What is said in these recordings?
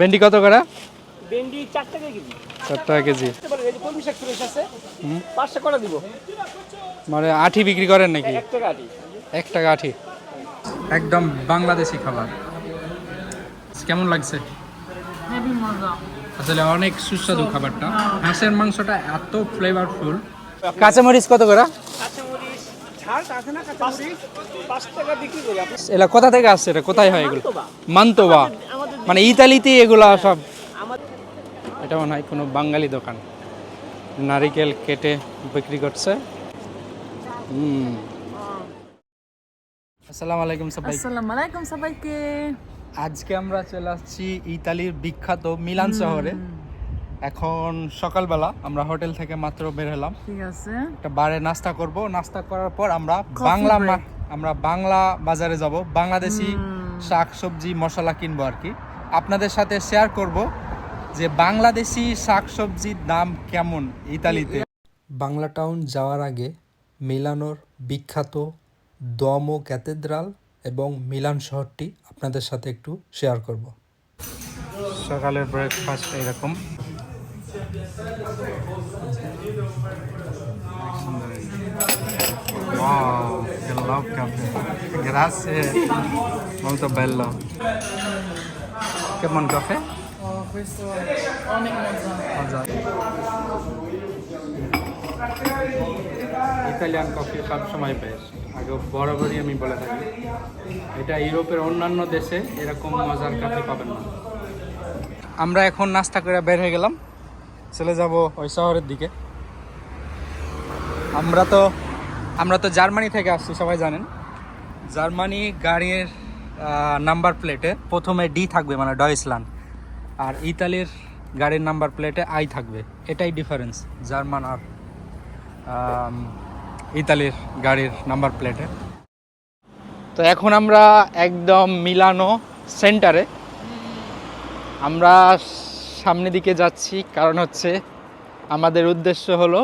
ভেন্ডি কত করে? ভেন্ডি চার টাকা কেজি। চার টাকা কেজি। এই যে কলমি শাক ফ্রেশ আছে পাঁচশো করে দিব। মানে আঠি বিক্রি করেন নাকি? এক টাকা আটি এক টাকা আঠি। একদম বাংলাদেশি খাবার। কেমন লাগছে? হেভি মজা। আসলে অনেক সুস্বাদু খাবারটা। হাঁসের মাংসটা এত ফ্লেভারফুল কাঁচামরিচ কত করে? এলা কোথা থেকে আসছে এটা? কোথায় হয় এগুলো? মান্তবা। মানে ইতালিতে এগুলা সব। এটা মনে হয় কোনো বাঙালি দোকান। নারিকেল কেটে বিক্রি করছে। আসসালামু আলাইকুম সবাই আসসালামু আলাইকুম সবাইকে। আজকে আমরা চলে আসছি ইতালির বিখ্যাত মিলান শহরে। এখন সকালবেলা আমরা হোটেল থেকে মাত্র বের হলাম। ঠিক আছে। একটা বারে নাস্তা করব। নাস্তা করার পর আমরা বাংলা আমরা বাংলা বাজারে যাব। বাংলাদেশি শাক সবজি মশলা কিনবো আর কি। আপনাদের সাথে শেয়ার করব যে বাংলাদেশি শাক সবজির দাম কেমন ইতালিতে বাংলা টাউন যাওয়ার আগে মিলানোর বিখ্যাত দমো ক্যাথেড্রাল এবং মিলান শহরটি আপনাদের সাথে একটু শেয়ার করব সকালের ব্রেকফাস্ট এরকম Wow, che love caffè. Grazie. Molto bello. কেমন কাফে? ইতালিয়ান কফি সবসময় বেশ আগে বরাবরই আমি বলে থাকি। এটা ইউরোপের অন্যান্য দেশে এরকম মজার কফি পাবেন না। আমরা এখন নাস্তা করে বের হয়ে গেলাম। চলে যাব ওই শহরের দিকে। আমরা তো আমরা তো জার্মানি থেকে আসছি, সবাই জানেন। জার্মানি গাড়ির নাম্বার প্লেটে প্রথমে ডি থাকবে মানে ডয়েসল্যান্ড আর ইতালির গাড়ির নাম্বার প্লেটে আই থাকবে। এটাই ডিফারেন্স জার্মান আর ইতালির গাড়ির নাম্বার প্লেটে তো এখন আমরা একদম মিলানো সেন্টারে আমরা সামনের দিকে যাচ্ছি কারণ হচ্ছে আমাদের উদ্দেশ্য হলো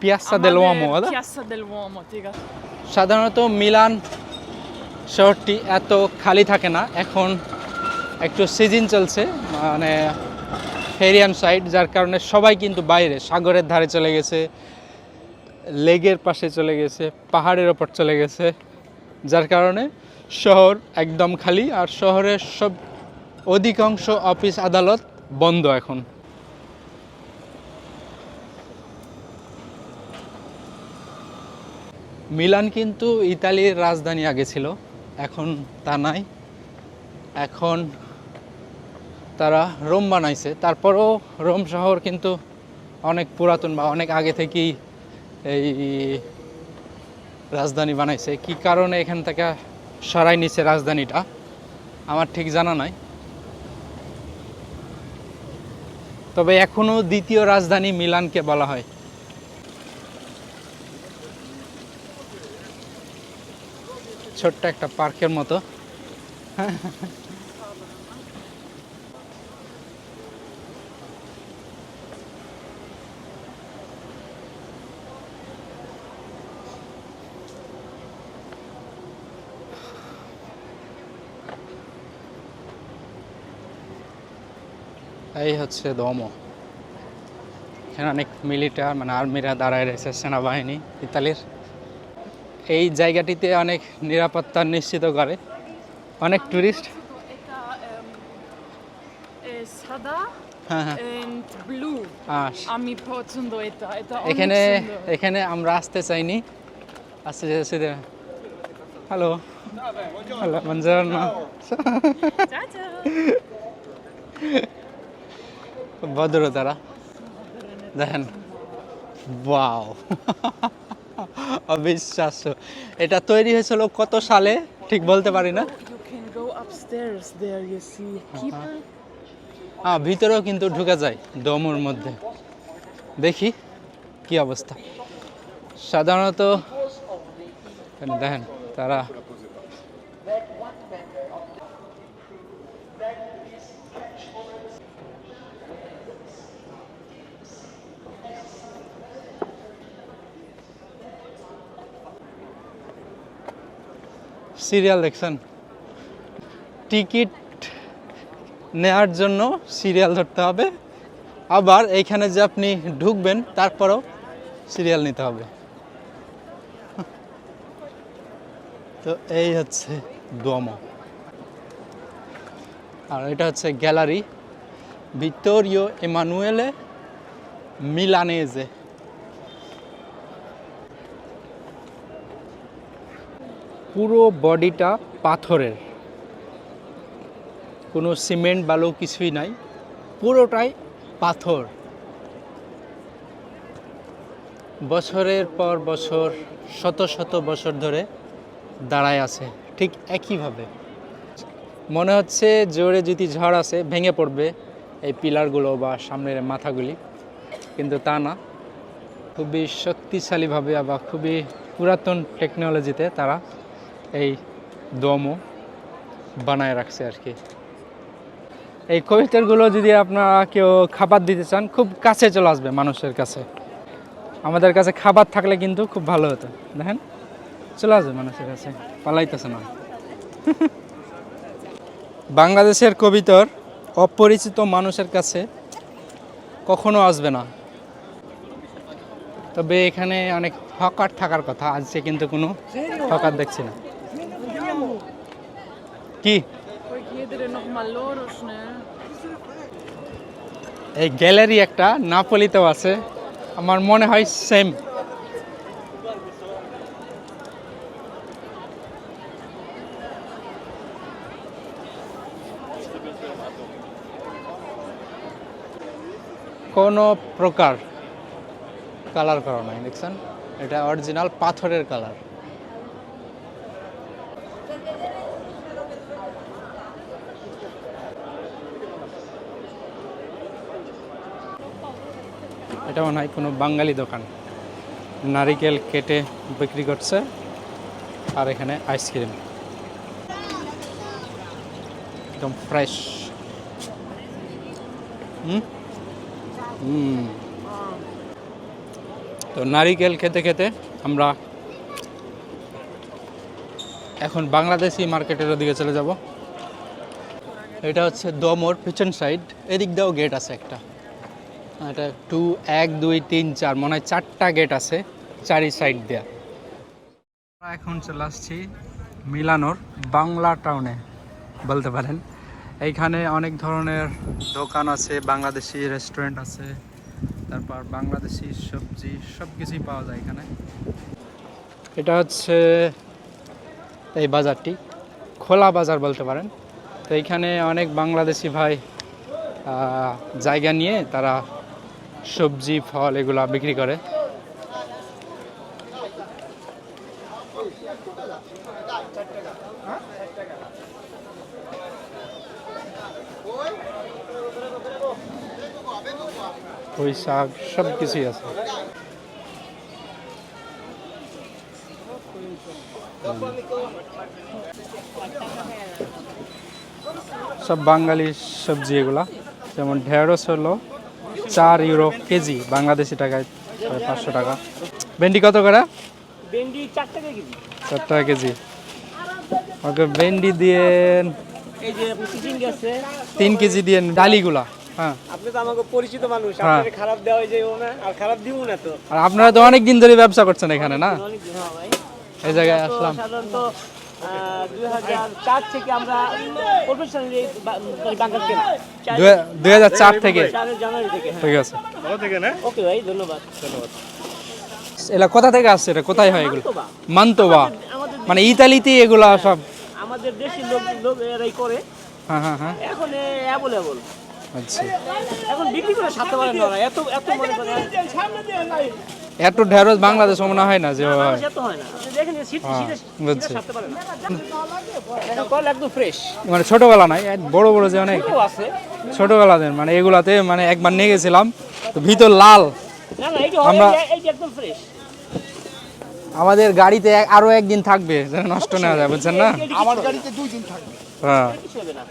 পিয়াসা দেল ওয়ামো সাধারণত মিলান শহরটি এত খালি থাকে না। এখন একটু সিজন চলছে মানে ফেরিয়ান সাইড যার কারণে সবাই কিন্তু বাইরে, সাগরের ধারে চলে গেছে লেগের পাশে চলে গেছে, পাহাড়ের ওপর চলে গেছে, যার কারণে শহর একদম খালি। আর শহরের সব অধিকাংশ অফিস আদালত বন্ধ এখন। মিলান কিন্তু ইতালির রাজধানী আগে ছিল। এখন তা নাই। এখন তারা রোম বানাইছে। তারপরও রোম শহর কিন্তু অনেক পুরাতন বা অনেক আগে থেকেই এই রাজধানী বানাইছে। কি কারণে এখান থেকে সরাই নিছে রাজধানীটা, আমার ঠিক জানা নাই। তবে এখনও দ্বিতীয় রাজধানী মিলানকে বলা হয়। ছোট্ট একটা পার্কের মতো। এই হচ্ছে দম এখানে অনেক মিলিটার মানে আর্মিরা দাঁড়ায় রয়েছে, সেনাবাহিনী, ইতালির। এই জায়গাটিতে অনেক নিরাপত্তা নিশ্চিত করে। অনেক টুরিস্ট হ্যাঁ হ্যাঁ। অনেক এখানে এখানে আমরা আসতে চাইনি। আসতে চাইছি হ্যালো। Hello ciao. ভদ্র তারা দেখেন। ওয়াও। অবিশ্বাস্য। এটা তৈরি হয়েছিল কত সালে? ঠিক বলতে পারি না। হ্যাঁ ভিতরেও কিন্তু ঢুকে যায় দমুর মধ্যে। দেখি কি অবস্থা। সাধারণত দেখেন তারা সিরিয়াল দেখছেন। টিকিট নেওয়ার জন্য সিরিয়াল ধরতে হবে। আবার এইখানে যে আপনি ঢুকবেন, তারপরেও সিরিয়াল নিতে হবে। তো এই হচ্ছে দোমো আর এটা হচ্ছে গ্যালারি ভিক্টোরিও এমানুয়েলে মিলানেজে। পুরো বডিটা পাথরের। কোনো সিমেন্ট, বালু কিছুই নাই। পুরোটাই পাথর। বছরের পর বছর, শত শত বছর ধরে দাঁড়ায় আছে। ঠিক একইভাবে। মনে হচ্ছে জোরে যদি ঝড় আসে, ভেঙে পড়বে এই পিলারগুলো বা সামনের মাথাগুলি। কিন্তু তা না। খুবই শক্তিশালীভাবে বা খুবই পুরাতন টেকনোলজিতে তারা এই দমও বানায় রাখছে আর কি। এই কবিতাগুলো যদি আপনারা কেউ খাবার দিতে চান, খুব কাছে চলে আসবে মানুষের কাছে। আমাদের কাছে খাবার থাকলে কিন্তু খুব ভালো হতো, দেখেন? চলে আসবে মানুষের কাছে, পালাইতেছে না। বাংলাদেশের কবিতর অপরিচিত মানুষের কাছে কখনো আসবে না। তবে এখানে অনেক হকার থাকার কথা, আজকে কিন্তু কোনো হকার দেখছি না। কি. এই গ্যালারি একটা নাপলিতেও আছে। আমার মনে হয় সেম। কোনো প্রকার কালার করা নাই দেখছেন? এটা অরিজিনাল পাথরের কালার। এটা মনে হয় কোনো বাঙালি দোকান। নারিকেল কেটে বিক্রি করছে, আর এখানে আইসক্রিম। একদম ফ্রেশ হুম? তো নারিকেল খেতে খেতে আমরা এখন বাংলাদেশি মার্কেটের ওদিকে চলে যাব। এটা হচ্ছে দমোর পিছন সাইড এদিক দিয়েও গেট আছে একটা। এটা টু, এক, দুই, তিন, চার, মনে হয় চারটা গেট আছে চারি সাইড দেয়া। আমরা এখন চলে আসছি মিলানোর বাংলা টাউনে বলতে পারেন। এইখানে অনেক ধরনের দোকান আছে, বাংলাদেশি রেস্টুরেন্ট আছে, তারপর বাংলাদেশি সবজি সব কিছুই পাওয়া যায় এখানে। এটা হচ্ছে এই বাজারটি, খোলা বাজার বলতে পারেন। তো এইখানে অনেক বাংলাদেশি ভাই জায়গা নিয়ে তারা সবজি, ফল এগুলা বিক্রি করে। পুঁই শাক সব কিছুই আছে। সব বাঙালি সবজি এগুলা, যেমন ঢেঁড়স হলো চার ইউরো কেজি বাংলাদেশি টাকায় পাঁচশো টাকা। ভেন্ডি কত করে? ভেন্ডি চার টাকা কেজি। চার টাকা কেজি। ওকে ভেন্ডি দিয়ে তিন কেজি দিয়ে ডালিগুলা। হ্যাঁ। আপনি তো আমাকে পরিচিত মানুষ হ্যাঁ। খারাপ দেওয়া যাবে না আর খারাপ দিব না তো। আর আপনারা তো অনেক দিন ধরে ব্যবসা করছেন এখানে না? হ্যাঁ এই জায়গায় আসলাম। দুই হাজার চার থেকে আমরা প্রফেশনালি বাংলা কেনা দুই হাজার চার থেকে। জানুয়ারি থেকে হ্যাঁ। ঠিক আছে। ওকে ভাই ধন্যবাদ। ধন্যবাদ। এলা কোথা থেকে আসছে এটা? কোথায় হয় এগুলো? মান্তবা। মানে ইতালিতে এগুলা সব আমাদের দেশের লোক লোক এরাই করে। হ্যাঁ হ্যাঁ হ্যাঁ। এখন অ্যাভেলেবল। এখন বিক্রি করে সাথে পারে না এত এত মনে এত ঢেঁড়স বাংলাদেশ মনে হয় না যে হয়। হয় হ্যাঁ, মানে ছোটবেলা নাই বড় বড় যে অনেক আছে। মানে এগুলাতে মানে একবার নিয়ে গেছিলাম তো ভিতর লাল। আমরা- আমাদের গাড়িতে এক- আরও একদিন থাকবে যেন নষ্ট না যায় বুঝছেন না? আমার গাড়িতে দুই দিন থাকবে। হ্যাঁ। কিছু হবে না।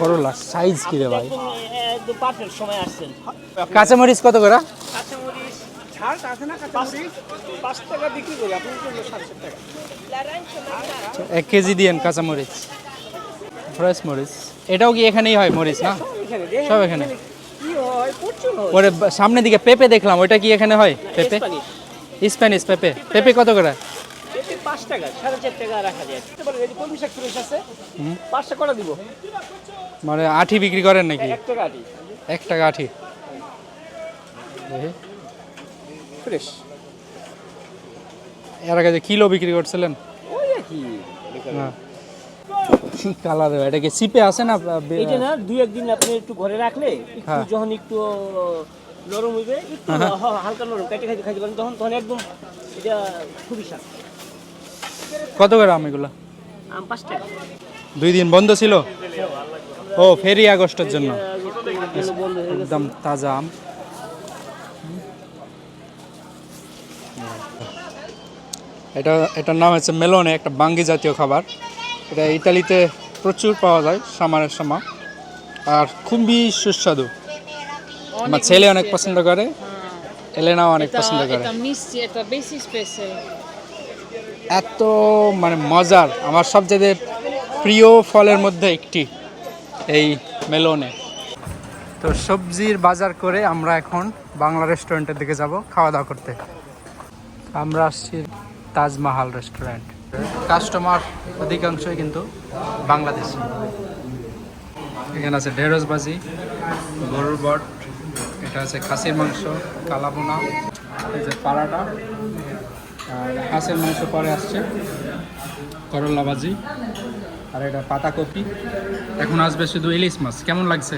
করলা সাইজ কি রে ভাই? সময় আসছেন। কাঁচামরিচ কত করে? এক কেজি দিয়েন কাঁচামরিচ। ফ্রেশ মরিচ। এটাও কি এখানেই হয় মরিচ না? সব এখানে। ওরে সামনের দিকে পেঁপে দেখলাম ওইটা কি এখানে হয়? পেঁপে? স্প্যানিশ। পেঁপে। পেঁপে কত করে? পাঁচ টাকা সাড়ে চার টাকা রাখা যায়। পাঁচটা কটা দিব? মানে আঠি বিক্রি করেন নাকি? এক টাকা আটি এক টাকা আঠি ফ্রেশ। এর আগে যে কিলো বিক্রি করছিলেন? কি। কালার এটা কি সিপে আছে না না দুই একদিন আপনি একটু ঘরে রাখলে একটু হ্যাঁ। যখন একটু নরম হইবে একটু হালকা নরম কেটে খাইতে খাইতে পারেন তখন তখন একদম এটা খুবই স্বাদ। কত করে আম এগুলো? আম পাঁচ টাকা। দুই দিন বন্ধ ছিল? ও ফেরি আগস্টের জন্য। একদম তাজা আম। এটা এটার নাম হচ্ছে মেলনে একটা বাঙ্গি জাতীয় খাবার। এটা ইতালিতে প্রচুর পাওয়া যায় সামারের সময়। আর খুবই সুস্বাদু। আমার ছেলে অনেক পছন্দ করে এলেনাও অনেক পছন্দ করে। এত মানে মজার আমার সবচেয়ে প্রিয় ফলের মধ্যে একটি। এই মেলনে। তো সবজির বাজার করে আমরা এখন বাংলা রেস্টুরেন্টের দিকে যাব খাওয়া দাওয়া করতে। আমরা আসছি তাজমহল রেস্টুরেন্ট কাস্টমার অধিকাংশই কিন্তু বাংলাদেশি। এখানে আছে ঢেঁড়স ভাজি, গরুর বট, এটা আছে খাসির মাংস কালাবোনা এই যে পাড়াটা। আর হাঁসের মাংস পরে আসছে করলা ভাজি। আর এটা পাতাকপি এখন আসবে শুধু ইলিশ মাছ। কেমন লাগছে?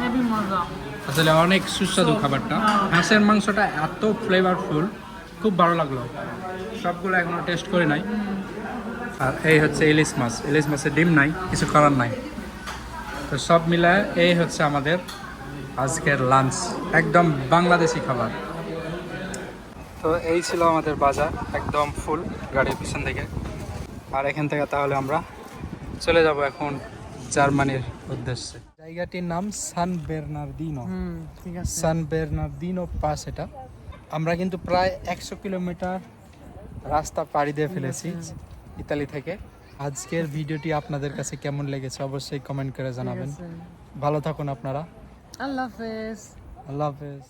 হেভি মজা। আসলে অনেক সুস্বাদু খাবারটা। হাঁসের মাংসটা এত ফ্লেভারফুল খুব ভালো লাগল। সবগুলো এখনও টেস্ট করে নাই। আর এই হচ্ছে ইলিশ মাছ। ইলিশ মাছের ডিম নাই কিছু করার নাই। তো সব মিলায় এই হচ্ছে আমাদের আজকের লাঞ্চ একদম বাংলাদেশি খাবার। তো এই ছিল আমাদের বাজার একদম ফুল গাড়ির পিছন থেকে আর এখান থেকে তাহলে আমরা চলে যাব এখন জার্মানির উদ্দেশ্যে। জায়গাটির নাম সান বের্নার্দিনো। হুম ঠিক আছে। সান বের্নার্দিনো পাস এটা। আমরা কিন্তু প্রায় একশো কিলোমিটার রাস্তা পাড়ি দিয়ে ফেলেছি ইতালি থেকে। আজকের ভিডিওটি আপনাদের কাছে কেমন লেগেছে অবশ্যই কমেন্ট করে জানাবেন। ভালো থাকুন আপনারা। আল্লাহ হাফেজ। আল্লাহ হাফেজ।